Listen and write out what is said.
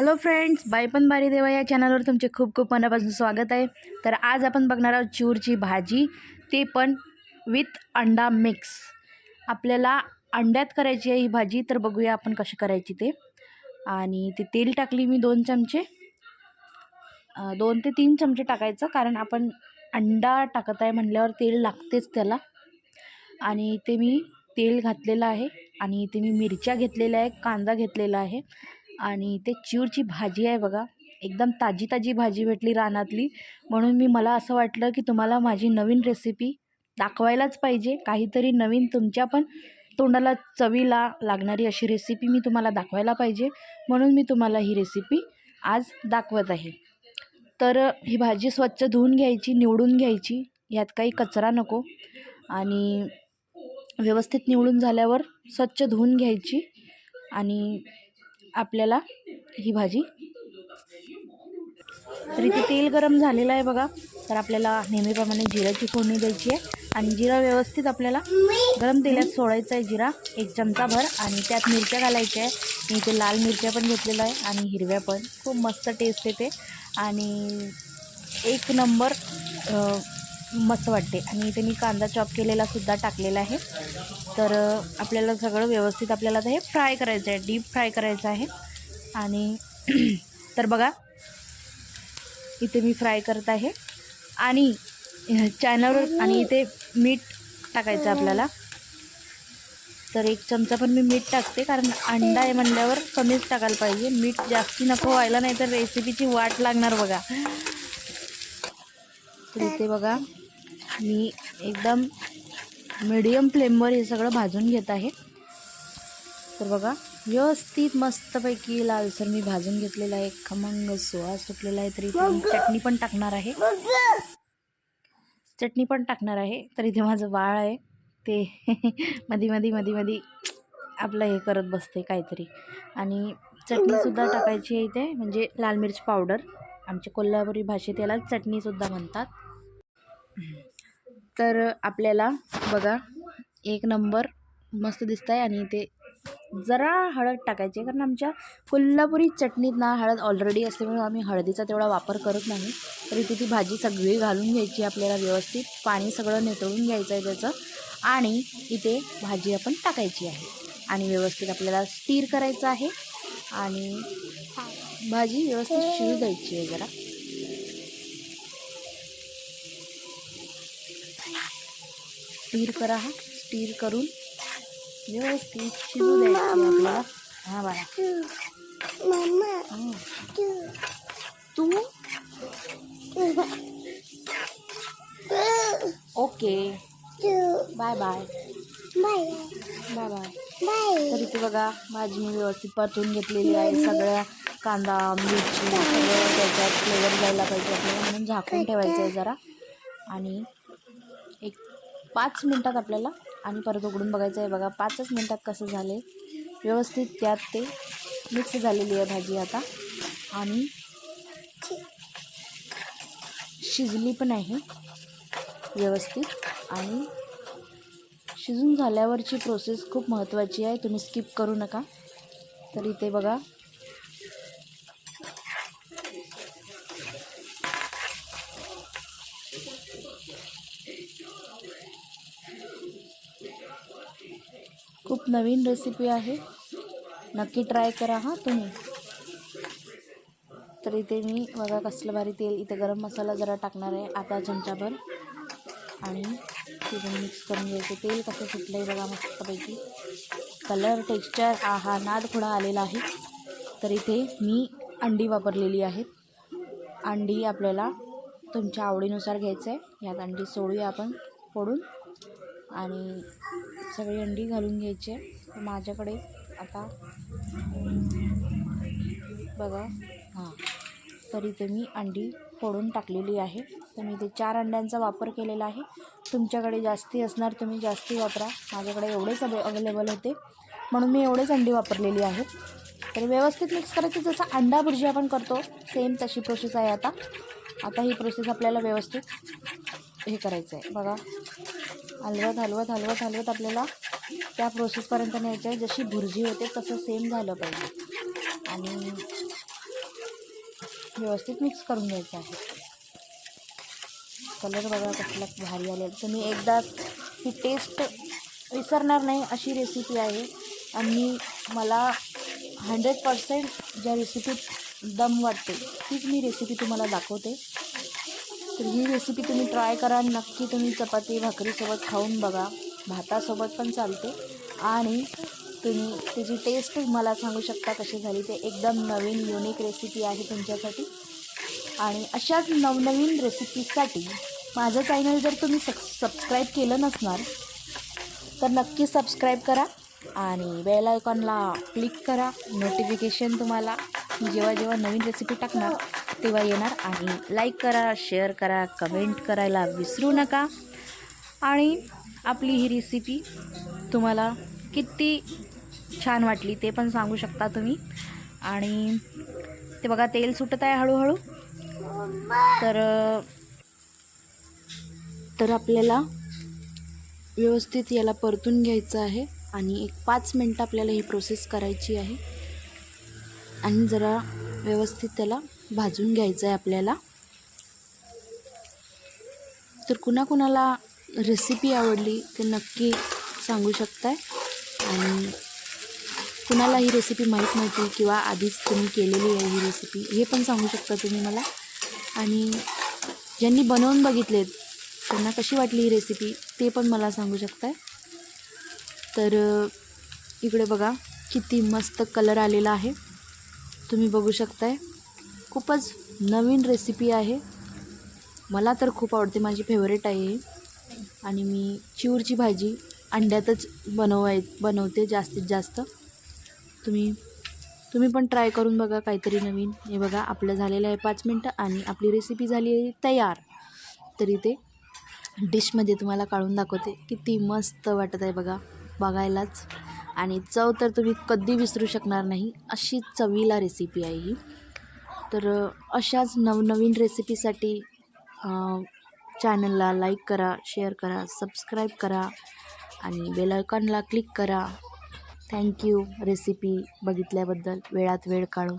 Hello friends बायपण बारी देवा या चॅनलवर तुमचे खूप खूप मनापासून स्वागत आहे. तर आज आपण बघणार आहोत चिवरची भाजी ते पण विथ अंडा मिक्स आपल्याला अंड्यात करायची आहे ही भाजी तर बघूया आपण कशी करायची ते. आणि ते तेल टाकली मी दोन चमचे. दोन ते तीन चमचे टाकायचं कारण आपण अंडा टाकत आहे म्हणल्यावर तेल लागतेच त्याला. आणि ते मी तेल घातलेलं आहे आणि इथे मी मिरच्या घेतलेल्या आहे कांदा घेतलेला आहे. आणि ते चिवरची भाजी आहे बघा. एकदम ताजी ताजी भाजी भेटली रानातली. म्हणून मी मला असं वाटलं की तुम्हाला माझी नवीन रेसिपी दाखवायलाच पाहिजे. काहीतरी नवीन तुमच्या पण तोंडाला चवीला लागणारी अशी रेसिपी मी तुम्हाला दाखवायला पाहिजे. म्हणून मी तुम्हाला ही रेसिपी आज दाखवत आहे. तर ही भाजी स्वच्छ धुवून घ्यायची निवडून घ्यायची. यात काही कचरा नको. आणि व्यवस्थित निवडून झाल्यावर स्वच्छ धुवून घ्यायची. आणि आपल्याला ही भाजी. तर इथे तेल गरम झालेलं आहे बघा. तर आपल्याला नेहमीप्रमाणे जिऱ्याची फोडणी द्यायची आहे. आणि जिरा व्यवस्थित आपल्याला गरम तेलात सोडायचं आहे जिरा. एक चमचाभर आणि त्यात मिरच्या घालायच्या आहे. मी इथे लाल मिरच्या पण घेतलेल्या आहे आणि हिरव्या पण. खूप मस्त टेस्ट येते. आणि एक नंबर मस्त वाटते. आणि इथे मी कांदा चॉप केलेला सुद्धा टाकलेला आहे. तर आपल्याला सगळं व्यवस्थित आपल्याला हे फ्राय करायचं आहे डीप फ्राय करायचं आहे. आणि तर बघा इथे मी फ्राय करत आहे. आणि चॅनलवर आणि इथे मीठ टाकायचं आपल्याला. तर एक चमचा पण मी मीठ टाकते कारण अंडा आहे म्हणल्यावर कमीच टाकायला पाहिजे. मीठ जास्ती नको व्हायला नाही तर रेसिपीची वाट लागणार बघा. तर इथे बघा मी एकदम मीडियम फ्लेमवर हे सगळं भाजून घेत आहे. तर बघा व्यवस्थित मस्तपैकी लालसर मी भाजून घेतलेला आहे. खमंग सुवास सुटलेला आहे तरी चटणी पण टाकणार आहे. चटणी पण टाकणार आहे तर इथे माझं बाळ आहे. ते मधी मधी मधी मधी आपलं हे करत बसते काहीतरी. आणि चटणीसुद्धा टाकायची आहे इथे म्हणजे लाल मिरची पावडर. आमच्या कोल्हापुरी भाषेत याला चटणीसुद्धा म्हणतात. तर आपल्याला बघा एक नंबर मस्त दिसत आहे आणि ते जरा हळद टाकायची आहे कारण आमच्या कोल्हापुरी चटणीत ना हळद ऑलरेडी असल्यामुळे आम्ही हळदीचा तेवढा वापर करत नाही. तरी इथे ती भाजी सगळी घालून घ्यायची आपल्याला व्यवस्थित. पाणी सगळं नितळून घ्यायचं आहे त्याचं. आणि इथे भाजी आपण टाकायची आहे. आणि व्यवस्थित आपल्याला स्टीर करायचं आहे. आणि भाजी व्यवस्थित शिजू द्यायची आहे जरा. स्टीर करा हा. स्टीर करून व्यवस्थित शिजू द्यायची आपल्याला. हा बाळा. तू? Okay. Bye bye. Bye. Bye तर इथे बघा भाजी मी व्यवस्थित परतून घेतलेली आहे. सगळ्या कांदा मिरची सगळं त्याच्यात फ्लेवर जायला पाहिजे आपल्याला. म्हणून झाकून ठेवायचं आहे जरा. आणि एक पाच मिनटात आपल्याला आणि परत उघडून बघायचं आहे. बघा पाचच मिनटात कसं झाले व्यवस्थित त्यात ते मिक्स झालेली आहे भाजी आता. आणि शिजली पण आहे. व्यवस्थित. आणि शिजून झाल्यावरची प्रोसेस खूप महत्त्वाची आहे. तुम्ही स्किप करू नका. तर इथे बघा. खूप नवीन रेसिपी आहे. नक्की ट्राय करा हां तुम्ही. तर इथे मी बघा कसलं भारी तेल इथे गरम मसाला जरा टाकणार आहे आता चमचाभर. आणि तिथे मिक्स करून घ्यायचं. तेल कसं सुटलं आहे बघा मस्तपैकी. कलर टेक्स्चर हा हा नाद थोडा आलेला आहे. तर इथे मी अंडी वापरलेली आहेत. अंडी आपल्याला तुमच्या आवडीनुसार घ्यायचं आहे यात अंडी सोडूया आपण फोडून. आणि सगळी अंडी घालून घ्यायची आहे. माझ्याकडे आता बघा हां तर इथे मी अंडी फोडून टाकलेली आहे. तर मी इथे चार अंड्यांचा वापर केलेला आहे. तुमच्याकडे जास्ती असणार तुम्ही जास्ती वापरा. माझ्याकडे एवढेच अवे अवेलेबल होते. म्हणून मी एवढेच अंडी वापरलेली आहेत. तर व्यवस्थित मिक्स करायचं. जसं अंडा भुर्जी आपण करतो सेम तशी प्रोसेस आहे आता. आता ही प्रोसेस आपल्याला व्यवस्थित हे करायचं आहे बघा. हलवत हलवत हलवत हलवत आपल्याला त्या प्रोसेसपर्यंत न्यायचं आहे. जशी भुर्जी होते तसं सेम झालं पाहिजे. आणि व्यवस्थित मिक्स करून घ्यायचं आहे. कलर बघा कसला भारी आले तुम्ही एकदा ही टेस्ट विसरणार नाही अशी रेसिपी आहे. आणि मला हंड्रेड पर्सेंट ज्या रेसिपीत दम वाटते तीच मी रेसिपी तुम्हाला दाखवते. तर ही रेसिपी तुम्ही ट्राय करा. नक्की तुम्ही चपाती भाकरीसोबत खाऊन बघा. भातासोबत पण चालते. आणि तुम्ही त्याची टेस्ट मला सांगू शकता कशी झाली. ते एकदम नवीन युनिक रेसिपी आहे तुमच्यासाठी. आणि अशाच नवनवीन रेसिपीसाठी माझं चॅनल जर तुम्ही सक सबस्क्राईब केलं नसणार तर नक्की सबस्क्राईब करा. आणि बेल आयकॉनला क्लिक करा. नोटिफिकेशन तुम्हाला. जेव्हा जेव्हा नवीन रेसिपी टाकणार तेव्हा येणार आणि लाईक करा शेअर करा कमेंट करायला विसरू नका. आणि आपली ही रेसिपी तुम्हाला किती छान वाटली ते पण सांगू शकता तुम्ही. आणि ते बघा तेल सुटत आहे हळूहळू. तर तर आपल्याला व्यवस्थित याला परतून घ्यायचं आहे. आणि एक पाच मिनटं आपल्याला ही प्रोसेस करायची आहे. आणि जरा व्यवस्थित त्याला भाजून घ्यायचं आहे आपल्याला. तर कुणाकुणाला रेसिपी आवडली ते नक्की सांगू शकताय. आणि कुणाला ही रेसिपी माहीत नव्हती किंवा आधीच तुम्ही केलेली आहे ही रेसिपी हे पण सांगू शकता तुम्ही मला. आणि ज्यांनी बनवून बघितलेत त्यांना कशी वाटली ही रेसिपी ते पण मला सांगू शकताय. तर इकडे बघा किती मस्त कलर आलेला आहे. तुम्ही बघू शकताय. खूपच नवीन रेसिपी आहे. मला तर खूप आवडते. माझी फेवरेट आहे आणि मी चिवरची भाजी अंड्यातच बनवाय बनवते जास्तीत जास्त. तुम्ही तुम्ही पण ट्राय करून बघा काहीतरी नवीन. हे बघा आपलं झालेलं आहे पाच मिनटं आणि आपली रेसिपी झाली आहे तयार. तरी ते डिशमध्ये तुम्हाला काढून दाखवते. किती मस्त वाटत आहे बघा. बघायलाच. आणि चव तर तुम्ही कधी विसरू शकणार नाही अशी चवीला रेसिपी आहे ही. तर अशाच नवनवीन रेसिपीसाठी चॅनलला लाईक करा शेअर करा सबस्क्राईब करा आणि बेलायकॉनला क्लिक करा. थँक्यू रेसिपी बघितल्याबद्दल. वेळात वेळ काढून.